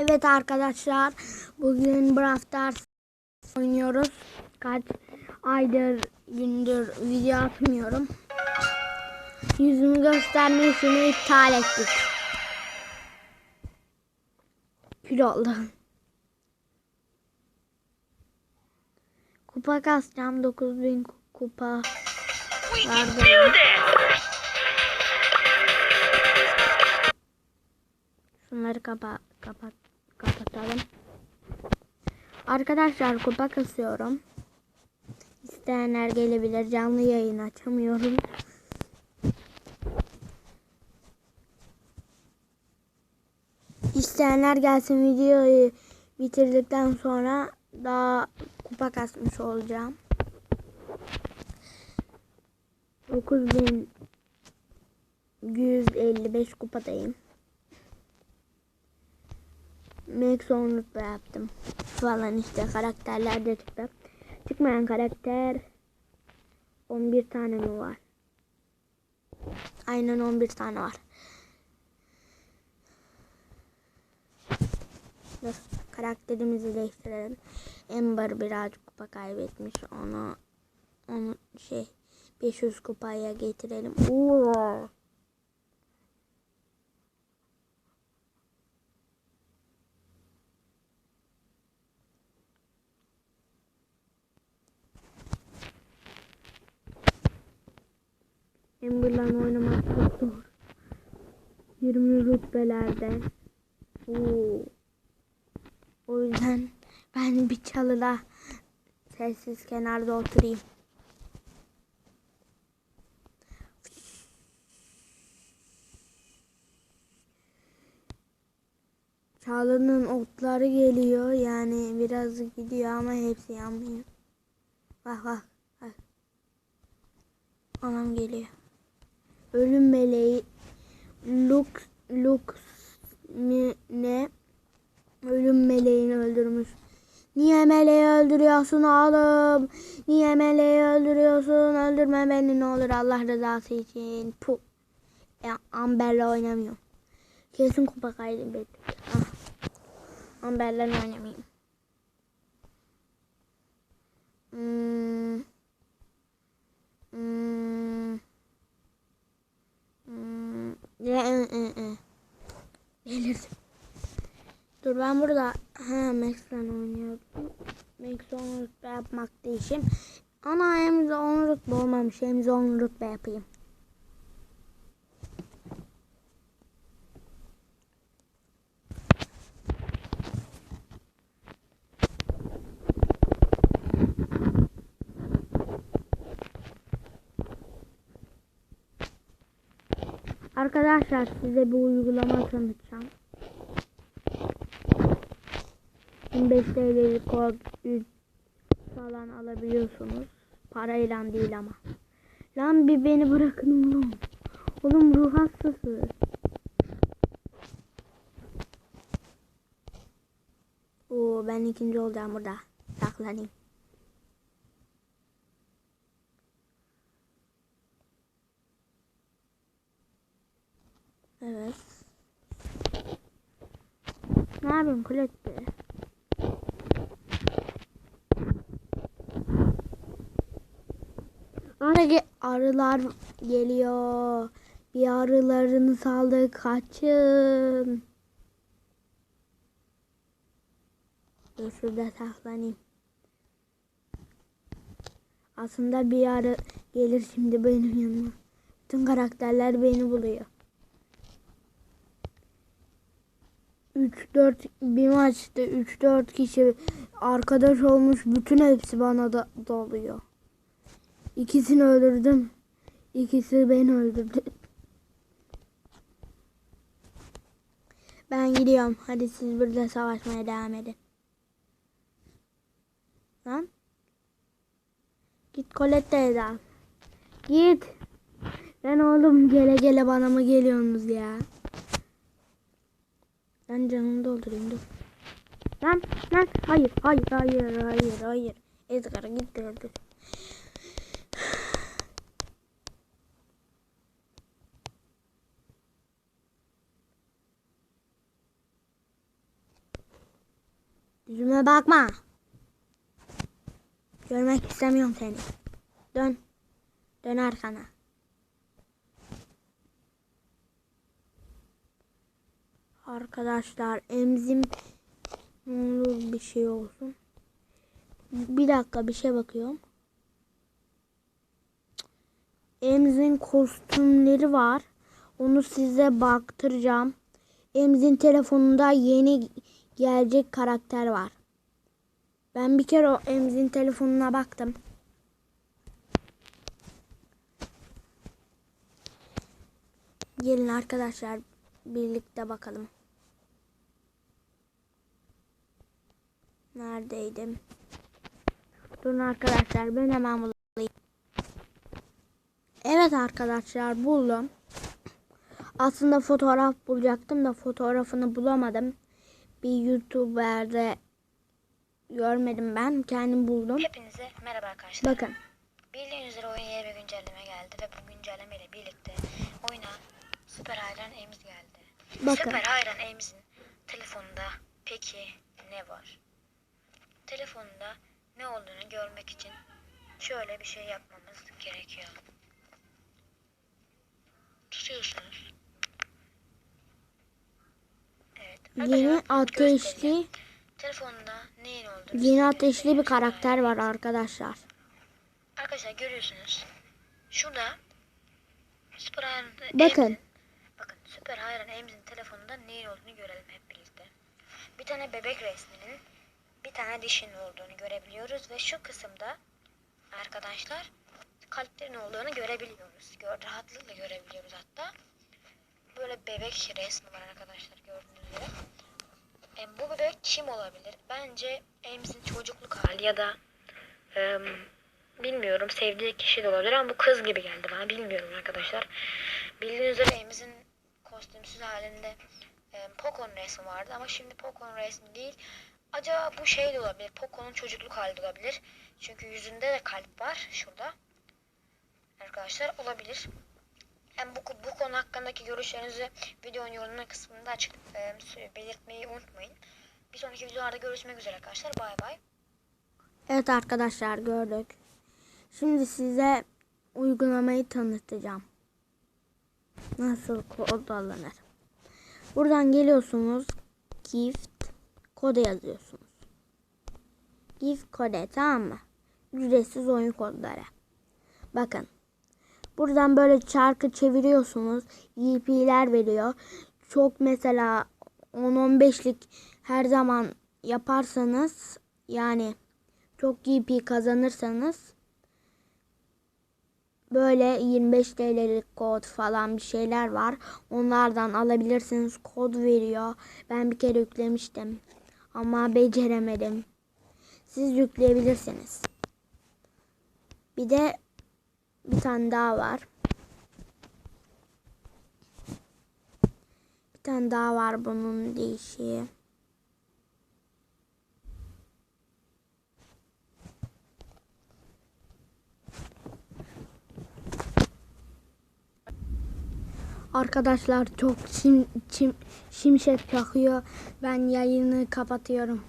Evet arkadaşlar bugün Brawl Stars oynuyoruz. Kaç aydır gündür video atmıyorum. Yüzümü göstermesini iptal ettik. Kül oldu. Kupa kasacağım 9000 ku- kupa. Vardı. Şunları kapa kapat kapatalım. Arkadaşlar kupa kasıyorum. İsteyenler gelebilir. Canlı yayın açamıyorum. İsteyenler gelsin videoyu bitirdikten sonra daha kupa kasmış olacağım. 9155 kupadayım. On rütbe yaptım. Falan işte karakterler de çıktı. Çıkmayan karakter 11 tane mi var? Aynen 11 tane var. Dur karakterimizi değiştirelim. Ember birazcık kupa kaybetmiş. Onu onu şey 500 kupaya getirelim. Oo. Ember'la oynamak çok zor. 20 rütbelerde. Oo. O yüzden ben bir çalıda sessiz kenarda oturayım. Çalının otları geliyor yani biraz gidiyor ama hepsi yanmıyor. Bak bak bak. Anam geliyor. Ölüm meleği Lux Lux ne? Ölüm meleğini öldürmüş. Niye meleği öldürüyorsun oğlum? Niye meleği öldürüyorsun? Öldürme beni ne olur Allah rızası için. Puh. Ya Amber'le oynamıyorum. Kesin kupa kaybettik. Ah. Amber'le oynamayayım. Hmm. Hmm. Delirdim. Dur ben burada ha Max'le oynuyordum. Max 10 rütbe yapmak değişim. Ana hem 10 rütbe olmamış. Hem 10 rütbe yapayım. Arkadaşlar size bir uygulama tanıtacağım. 25 TL'lik kod falan alabiliyorsunuz. Parayla değil ama. Lan bir beni bırakın oğlum. Oğlum ruh hastası. Oo ben ikinci olacağım burada. Saklanayım. Evet. Ne yapayım kulette? Arı arılar geliyor. Bir arılarını saldı kaçın. Dur şurada saklanayım. Aslında bir arı gelir şimdi benim yanıma. Bütün karakterler beni buluyor. 3-4 bir maçta 3-4 kişi arkadaş olmuş bütün hepsi bana da doluyor. İkisini öldürdüm. İkisi beni öldürdü. Ben gidiyorum. Hadi siz burada savaşmaya devam edin. Lan. Git Colette'ye de al. Git. Ben oğlum gele gele bana mı geliyorsunuz ya? Ben canımı doldurayım dur. Lan lan hayır hayır hayır hayır hayır. Edgar'a gitti öldü. Yüzüme bakma. Görmek istemiyorum seni. Dön. Dön arkana. Arkadaşlar emzim olur bir şey olsun. Bir dakika bir şey bakıyorum. Emzin kostümleri var. Onu size baktıracağım. Emzin telefonunda yeni gelecek karakter var. Ben bir kere o Emzin telefonuna baktım. Gelin arkadaşlar birlikte bakalım. Neredeydim? Durun arkadaşlar ben hemen bulayım. Evet arkadaşlar buldum. Aslında fotoğraf bulacaktım da fotoğrafını bulamadım. Bir YouTuber'de görmedim ben. Kendim buldum. Hepinize merhaba arkadaşlar. Bakın. Bildiğiniz üzere oyuna yeni bir güncelleme geldi ve bu güncelleme ile birlikte oyuna Süper Hayran Emiz geldi. Bakın. Süper Hayran Emiz'in telefonunda peki ne var? Telefonunda ne olduğunu görmek için şöyle bir şey yapmamız gerekiyor. Tutuyorsunuz. Evet. Yeni ateşli. Telefonunda neyin olduğunu yeni ateşli bir karakter var arkadaşlar. Arkadaşlar görüyorsunuz. Şurada Süper Hayran Bakın. Bakın Süper Hayran Emz'in telefonunda neyin olduğunu görelim hep birlikte. Bir tane bebek resminin bir tane dişinin olduğunu görebiliyoruz ve şu kısımda arkadaşlar kalplerin olduğunu görebiliyoruz. Gör, rahatlıkla görebiliyoruz hatta. Böyle bebek resmi var arkadaşlar gördüğünüz üzere. E, bu bebek kim olabilir? Bence Emz'in çocukluk hali ya da em, bilmiyorum sevdiği kişi de olabilir ama bu kız gibi geldi bana bilmiyorum arkadaşlar. Bildiğiniz üzere Emz'in kostümsüz halinde e, Poco'nun resmi vardı ama şimdi Poco'nun resmi değil. Acaba bu şey de olabilir. Poco'nun çocukluk hali olabilir. Çünkü yüzünde de kalp var şurada. Arkadaşlar olabilir. Hem bu, bu konu hakkındaki görüşlerinizi videonun yorumlar kısmında açık e, belirtmeyi unutmayın. Bir sonraki videolarda görüşmek üzere arkadaşlar. Bay bay. Evet arkadaşlar gördük. Şimdi size uygulamayı tanıtacağım. Nasıl kod alınır. Buradan geliyorsunuz. Gift kode yazıyorsunuz. Gift kode tamam mı? Ücretsiz oyun kodları. Bakın. Buradan böyle çarkı çeviriyorsunuz. VP'ler veriyor. Çok mesela 10-15'lik her zaman yaparsanız yani çok GP kazanırsanız böyle 25 TL'lik kod falan bir şeyler var. Onlardan alabilirsiniz. Kod veriyor. Ben bir kere yüklemiştim. Ama beceremedim. Siz yükleyebilirsiniz. Bir de bir tane daha var. Bir tane daha var bunun değişiği. Arkadaşlar çok çim, çim, şimşek çakıyor. Ben yayını kapatıyorum.